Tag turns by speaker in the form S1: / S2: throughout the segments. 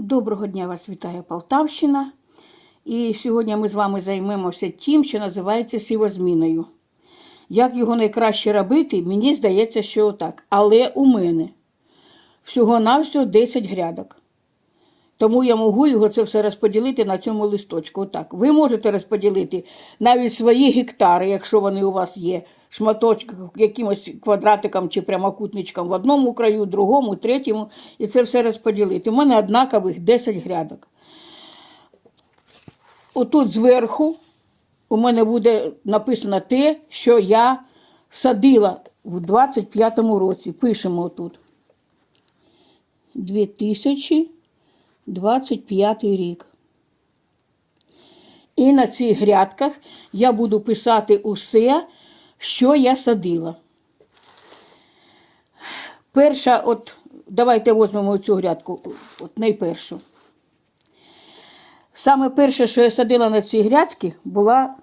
S1: Доброго дня вас вітає Полтавщина. І сьогодні ми з вами займемося тим, що називається сівозміною. Як його найкраще робити, мені здається, що отак. Але у мене всього-навсього 10 грядок. Тому я можу його це все розподілити на цьому листочку. Отак. Ви можете розподілити навіть свої гектари, якщо вони у вас є, шматочком, якимось квадратиком чи прямокутничком в одному краю, другому, третьому, і це все розподілити. У мене однакових 10 грядок. Отут зверху у мене буде написано те, що я садила в 25-му році. Пишемо тут. 2000. 25 рік. І на цих грядках я буду писати усе, що я садила. Перша, от, давайте візьмемо цю грядку, от найпершу. Саме перше, що я садила на цій грядці, була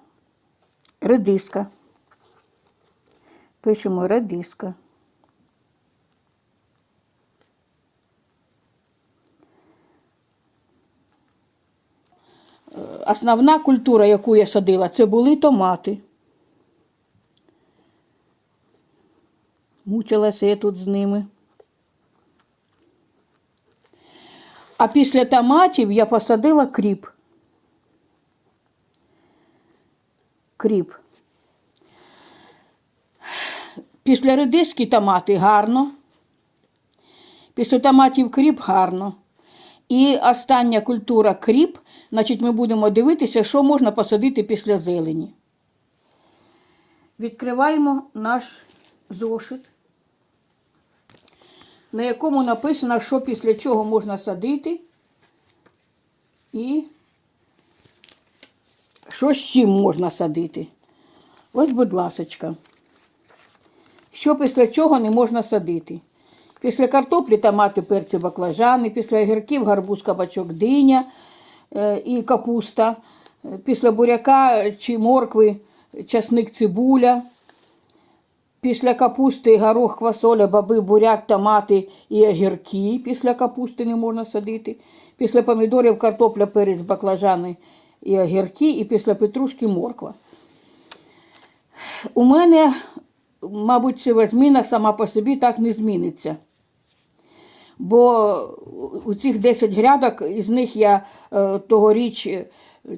S1: редиска. Пишемо редиска. Основна культура, яку я садила, це були томати. Мучилася я тут з ними. А після томатів я посадила кріп. Кріп. Після редиски томати гарно. Після томатів кріп гарно. І остання культура кріп, значить, ми будемо дивитися, що можна посадити після зелені. Відкриваємо наш зошит, на якому написано, що після чого можна садити і що з чим можна садити. Ось, будь ласочка. Що після чого не можна садити? Після картоплі томати, перці, баклажани, після огірків гарбуз, кабачок, диня е, і капуста, Е, після буряка чи моркви, часник, цибуля. Після капусти горох, квасоля, баби, буряк, томати і огірки. Після капусти не можна садити. Після помідорів картопля, перець, баклажани і огірки, і після петрушки морква. У мене, мабуть, сівозміна сама по собі так не зміниться. Бо у цих 10 грядок, із них я е, тогоріч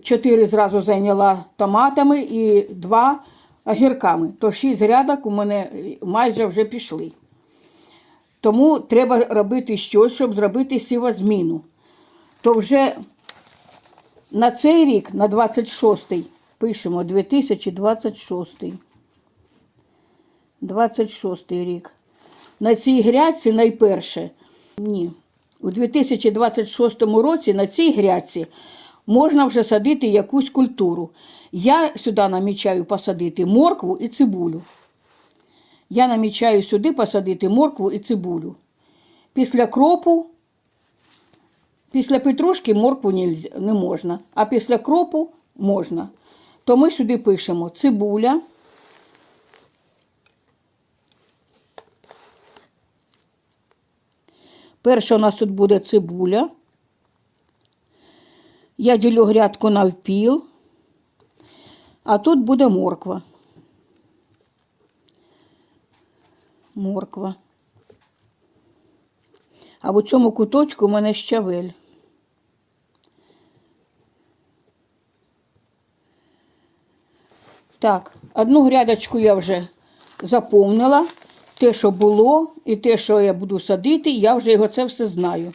S1: 4 зразу зайняла томатами і 2 огірками. То 6 грядок у мене майже вже пішли. Тому треба робити щось, щоб зробити сівозміну. То вже на цей рік, на 26-й, пишемо 2026. 26 рік. На цій грядці найперше, ні, у 2026 році на цій грядці можна вже садити якусь культуру. Я сюди намічаю посадити моркву і цибулю. Я намічаю сюди посадити моркву і цибулю. Після кропу, після петрушки моркву не можна, а після кропу можна. То ми сюди пишемо цибуля. Перша у нас тут буде цибуля. Я ділю грядку навпіл, а тут буде морква. Морква. А в цьому куточку у мене щавель. Так, одну грядочку я вже заповнила. Те, що було, і те, що я буду садити, я вже його це все знаю.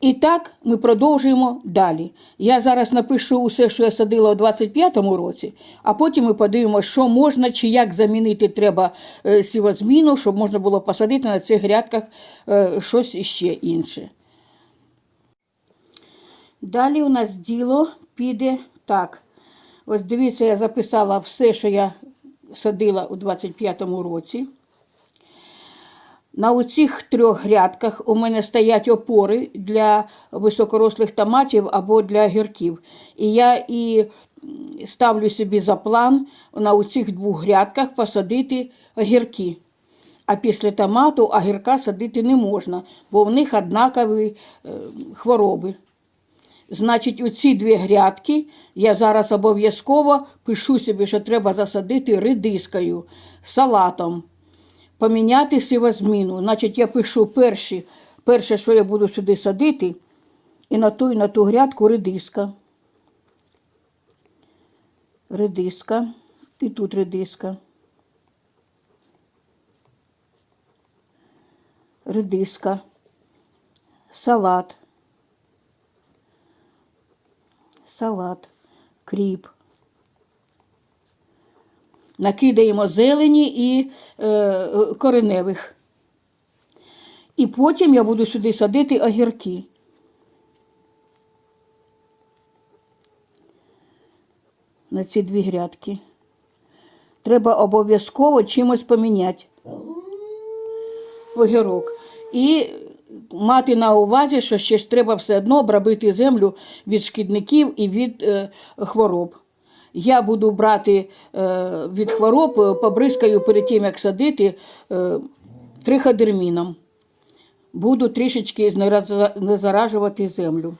S1: І так ми продовжуємо далі. Я зараз напишу усе, що я садила у 25-му році, а потім ми подивимося, що можна чи як замінити треба е, сівозміну, щоб можна було посадити на цих грядках е, щось іще інше. Далі у нас діло піде так. Ось дивіться, я записала все, що я садила у 25-му році. На оцих трьох грядках у мене стоять опори для високорослих томатів або для огірків. І я і ставлю собі за план на оцих двох грядках посадити огірки. А після томату огірка садити не можна, бо в них однакові е, хвороби. Значить, у ці дві грядки я зараз обов'язково пишу собі, що треба засадити редискою, салатом, поміняти сивозміну. Значить, я пишу перші, перше, що я буду сюди садити, і на ту, і на ту грядку редиска. Редиска. І тут редиска. Редиска. Салат. салат, кріп. Накидаємо зелені і е, кореневих. І потім я буду сюди садити огірки. На ці дві грядки. Треба обов'язково чимось поміняти огірок. І мати на увазі, що ще ж треба все одно обробити землю від шкідників і від е, хвороб. Я буду брати е, від хвороб, е, побризкаю перед тим, як садити е, триходерміном. Буду трішечки знераза- знезаражувати землю.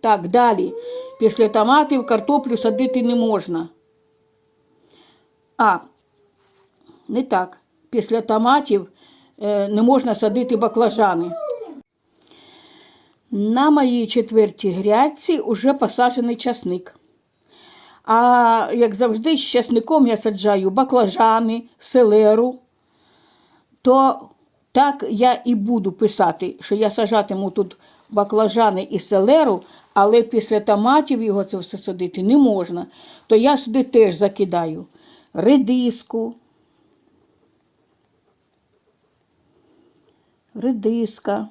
S1: Так, далі. Після томатів картоплю садити не можна. А, не так. Після томатів не можна садити баклажани. На моїй четвертій грядці вже посаджений часник. А як завжди, з часником я саджаю баклажани, селеру, то так я і буду писати, що я саджатиму тут баклажани і селеру, але після томатів його це все садити не можна. То я сюди теж закидаю редиску, редиска,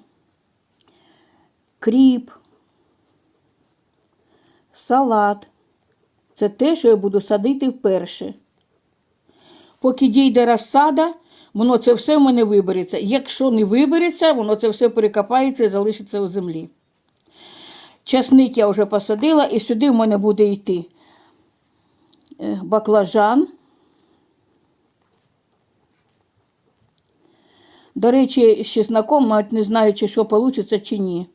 S1: кріп, салат. Це те, що я буду садити вперше. Поки дійде розсада, воно це все в мене вибереться. Якщо не вибереться, воно це все перекопається і залишиться у землі. Часник я вже посадила, і сюди в мене буде йти е, баклажан. До речі, з чесноком, навіть не знаю, чи що вийде, чи ні.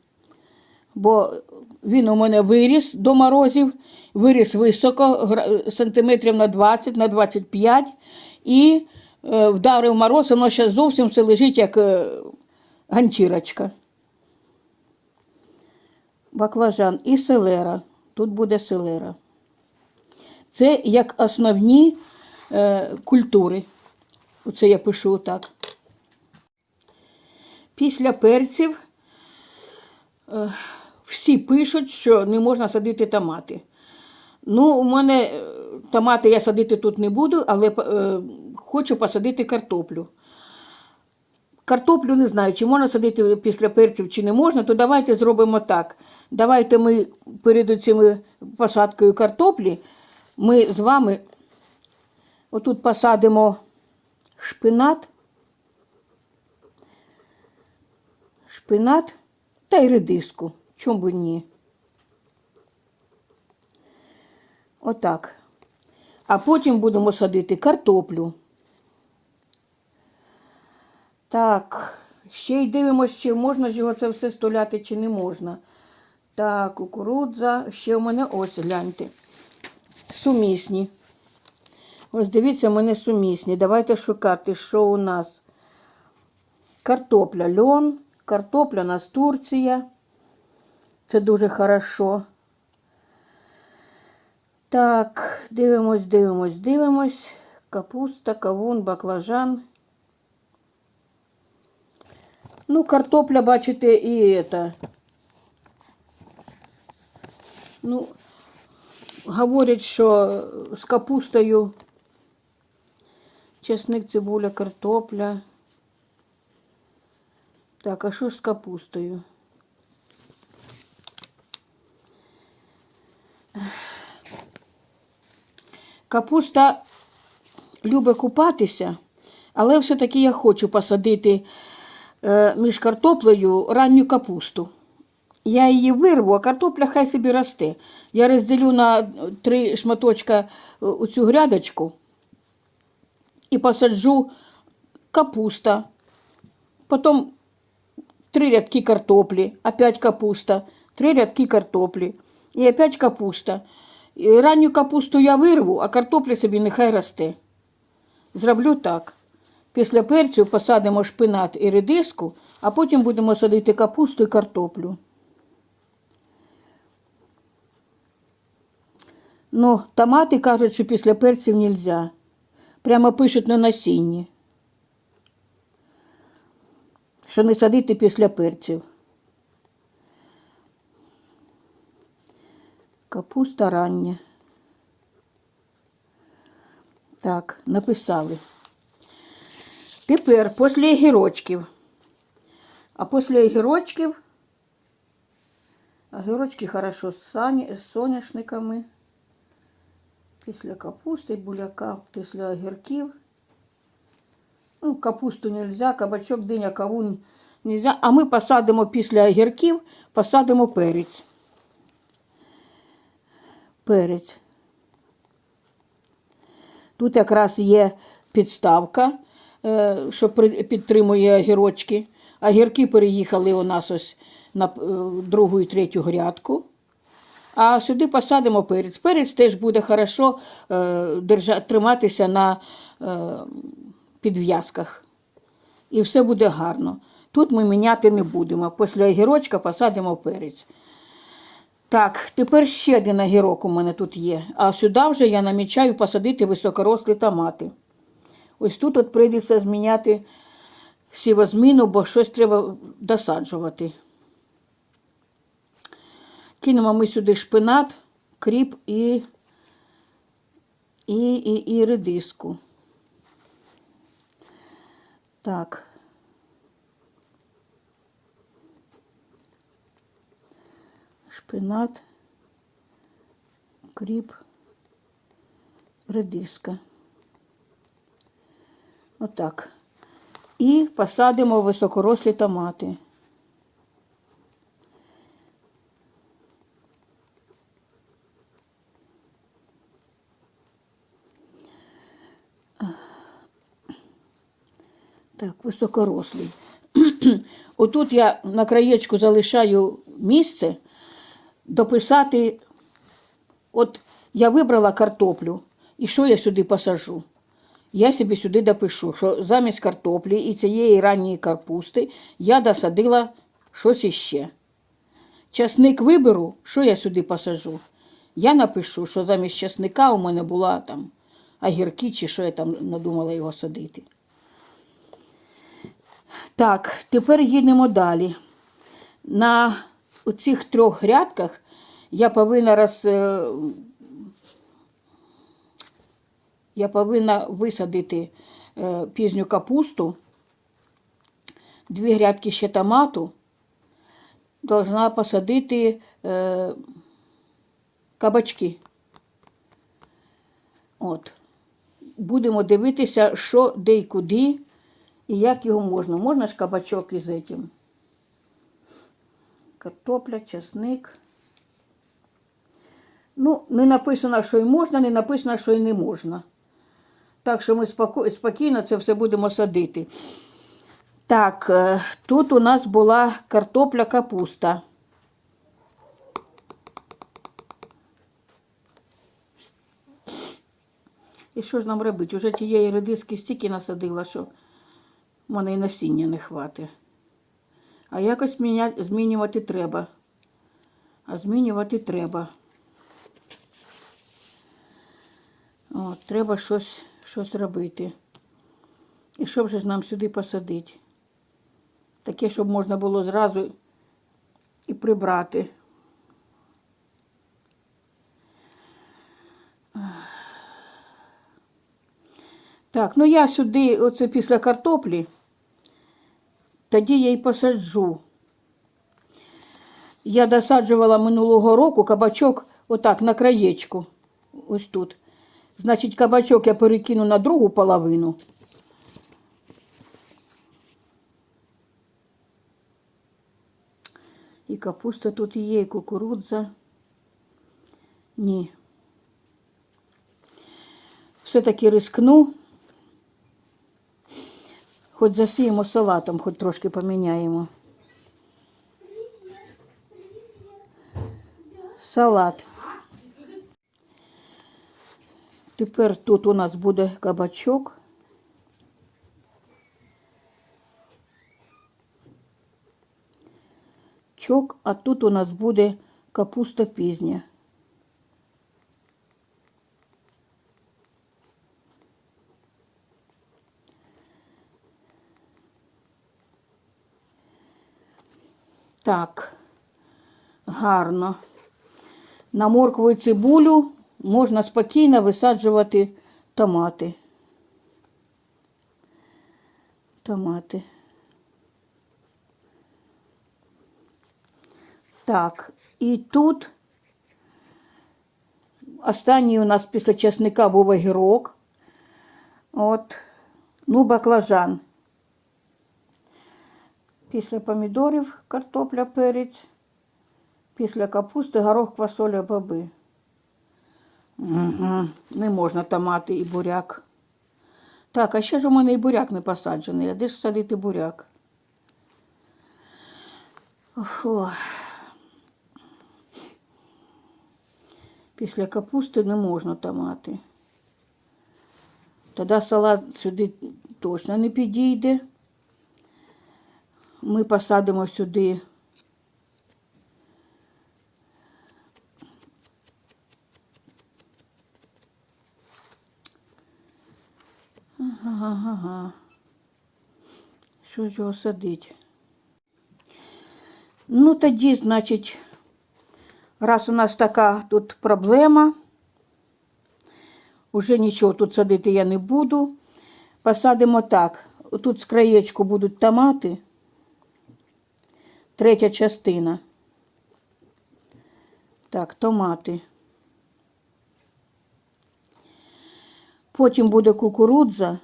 S1: Бо він у мене виріс до морозів, виріс високо, сантиметрів на 20, на 25, і е, вдарив мороз, воно ще зовсім все лежить, як е, ганчірочка. Баклажан і селера. Тут буде селера. Це як основні е, культури. Оце я пишу так. Після перців е, всі пишуть, що не можна садити томати. Ну, у мене е, томати я садити тут не буду, але е, хочу посадити картоплю. Картоплю не знаю, чи можна садити після перців, чи не можна, то давайте зробимо так. Давайте ми перед цими посадкою картоплі ми з вами отут посадимо шпинат, шпинат та й редиску. Чому б ні? Отак. А потім будемо садити картоплю. Так, ще й дивимося, чи можна ж його це все столяти, чи не можна. Так, кукурудза. Ще у мене ось гляньте. Сумісні. Ось дивіться, у мене сумісні. Давайте шукати, що у нас. Картопля льон, картопля настурція. Це дуже хорошо. Так, дивимось, дивимось, дивимось. Капуста, кавун, баклажан. Ну, картопля, бачите, і это. Ну, говорять, що з капустою чесник, цибуля, картопля. Так, а що ж з капустою? Капуста любить купатися, але все-таки я хочу посадити е, між картоплею ранню капусту. Я її вирву, а картопля хай собі росте. Я розділю на три шматочка е, у цю грядочку і посаджу капуста, потом три рядки картоплі, опять капуста, три рядки картоплі і опять капуста. І ранню капусту я вирву, а картопля собі нехай росте. Зроблю так. Після перцю посадимо шпинат і редиску, а потім будемо садити капусту і картоплю. Ну, томати кажуть, що після перців не можна. Прямо пишуть на насінні. Що не садити після перців. Капуста рання. Так, написали. Тепер після огірочків. А після огірочків огірочки хорошо з, сані, з соняшниками. Після капусти, буляка, після огірків. Ну, капусту нельзя, кабачок, диня, кавун нельзя. А ми посадимо після огірків, посадимо перець. Перець. Тут якраз є підставка, е, що підтримує огірочки. Огірки переїхали у нас ось на е, другу і третю грядку. А сюди посадимо перець. Перець теж буде хорошо е, триматися на підв'язках. І все буде гарно. Тут ми міняти не будемо. Після огірочка посадимо перець. Так, тепер ще один огірок у мене тут є. А сюди вже я намічаю посадити високорослі томати. Ось тут от прийдеться зміняти сівозміну, бо щось треба досаджувати. Кинемо ми сюди шпинат, кріп і, і, і, і редиску. Так. Шпинат, кріп, редиска. Отак. І посадимо високорослі томати. Так, високорослий. Отут я на краєчку залишаю місце дописати. От я вибрала картоплю, і що я сюди посажу? Я собі сюди допишу, що замість картоплі і цієї ранньої карпусти я досадила щось іще. Часник виберу, що я сюди посажу? Я напишу, що замість часника у мене була там огірки, чи що я там надумала його садити. Так, тепер їдемо далі. На цих трьох грядках я повинна роз... е, я повинна висадити е, пізню капусту, дві грядки ще томату, должна посадити е, кабачки. От. Будемо дивитися, що де й куди. І як його можна? Можна ж кабачок із этим. Картопля, чесник. Ну, не написано, що й можна, не написано, що й не можна. Так що ми спокійно це все будемо садити. Так, е, тут у нас була картопля, капуста. І що ж нам робити? Уже тієї редиски стільки насадила, що в мене і насіння не хватить. А якось змінювати треба. А змінювати треба. От, треба щось, щось робити. І що ж нам сюди посадити? Таке, щоб можна було зразу і прибрати. Так, ну я сюди, оце після картоплі, тоді я й посаджу. Я досаджувала минулого року кабачок отак на краєчку. Ось тут. Значить, кабачок я перекину на другу половину. І капуста тут є, і кукурудза. Ні. Все-таки рискну. Хоч засіємо салатом, хоч трошки поміняємо. Салат. Тепер тут у нас буде кабачок. Чок, а тут у нас буде капуста пізня. Так, гарно. На моркву і цибулю можна спокійно висаджувати томати. Томати. Так, і тут останній у нас після чесника був огірок. От, ну, баклажан. Після помідорів картопля, перець. Після капусти горох, квасоля, боби. Угу. Не можна томати і буряк. Так, а ще ж у мене і буряк не посаджений. А де ж садити буряк? Фу. Після капусти не можна томати. Тоді салат сюди точно не підійде. Ми посадимо сюди Ага, ага. Що ж його садить? Ну, тоді, значить, раз у нас така тут проблема, уже нічого тут садити я не буду. Посадимо так. Тут з краєчку будуть томати. Третя частина. Так, томати. Потім буде кукурудза.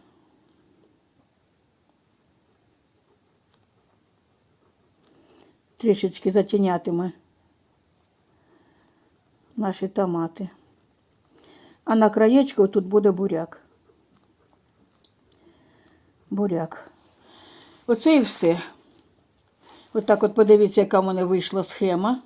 S1: Трішечки затінятиме наші томати. А на краєчку тут буде буряк. Буряк. Оце і все. Отак от подивіться, яка в мене вийшла схема.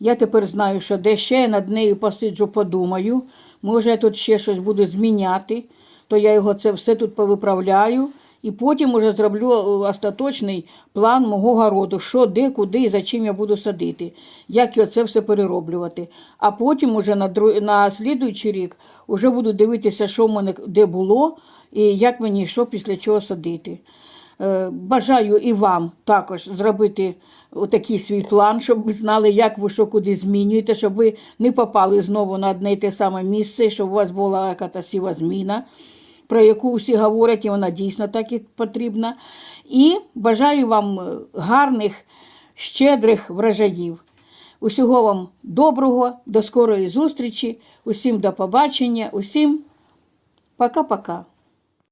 S1: Я тепер знаю, що де ще я над нею посиджу, подумаю. Може, я тут ще щось буду зміняти, то я його це все тут повиправляю. І потім уже зроблю е, остаточний план мого городу, що, де, куди і за чим я буду садити, як я це все перероблювати. А потім уже на, дру... на слідуючий рік вже буду дивитися, що в мене де було, і як мені що після чого садити. Е, Бажаю і вам також зробити отакий свій план, щоб ви знали, як ви що куди змінюєте, щоб ви не попали знову на одне й те саме місце, щоб у вас була якась сіва зміна, про яку всі говорять, і вона дійсно так і потрібна. І бажаю вам е, гарних, щедрих врожаїв. Усього вам доброго, до скорої зустрічі, усім до побачення, усім пока-пока.